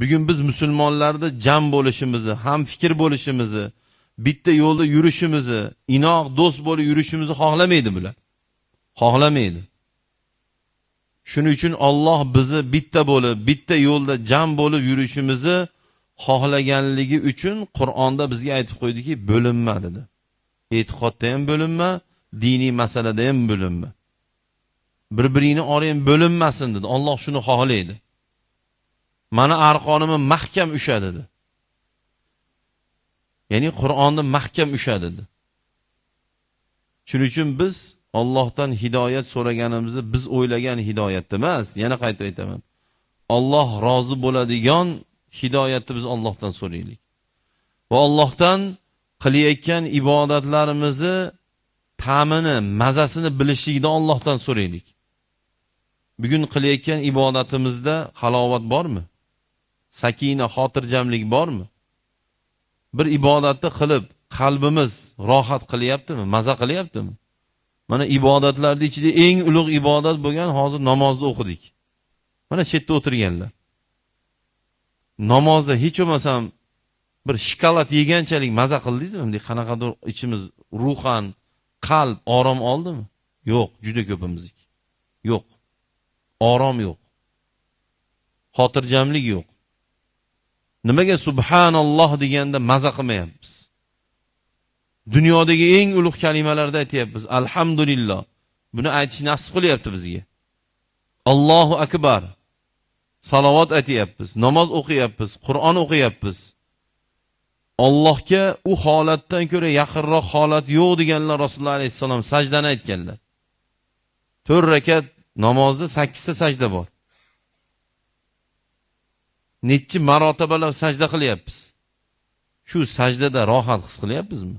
bugun biz musulmonlarda jam bo'lishimizni ham fikr bo'lishimizni bitta yo'lda yurishimizni inoq do'st bo'lib yurishimizni xohlamaydi bular. Xohlamaydi. Shuning uchun olloh bizni bitta bo'lib bitta yo'lda jam bo'lib yurishimizni xohlaganligi uchun qur'onda bizga aytib qo'ydiki bo'linma dedi. E'tiqodda ham bo'linma diniy masalada ham bo'linma. Bir biringni orang bo'linmasin dedi. Olloh shuni xohlaydi. Mani arqonimni mahkam usha dedi. Ya'ni qur'onni mahkam usha dedi. Shuning uchun biz ollohdan hidoyat so'raganimizni biz o'ylagan hidoyatda emas. Yana qaytib aytaman. Olloh rozi bo'ladigan hidoyatni biz ollohdan so'raylik. Va ollohdan qilayotgan ibodatlarimizni ta'mini mazasini bilishlikni ollohdan so'raylik. Bugun qilayotgan ibodatimizda halovat bormi? Sakina xotirjamlik bormi? Bir ibodatni qilib qalbimiz rohat qilyaptimi? Maza qilyaptimi? Mana ibodatlarni ichida eng ulug' ibodat bo'lgan hozir namozni o'qidik. Mana shu yerda o'tirganlar. Namozda hech bo'lmasam bir shokolad yeganchalik maza qildingizmi? Bunday qanaqadir ichimiz ruhan qalb orom oldimi? Yo'q juda ko'pimizniki yo'q. Orom yo'q. Xotirjamlik yo'q. Nimaga subhanalloh deganda maza qilmayapmiz? Dunyodagi eng ulug' kalimalarda aytyapmiz alhamdulillah. Buni aytish nasib qilyapti bizga. Allohu akbar. Salovat aytyapmiz namoz o'qiyapmiz qur'on o'qiyapmiz. Allohga u holatdan ko'ra yaqinroq holat yo'q deganlar rasululloh alayhissalom sajdani aytganlar. To'rt rakat namozda sakkizta sajda bor. Nechi marotabalar sajda qilyapmiz. Shu sajdada rohat his qilyapmizmi?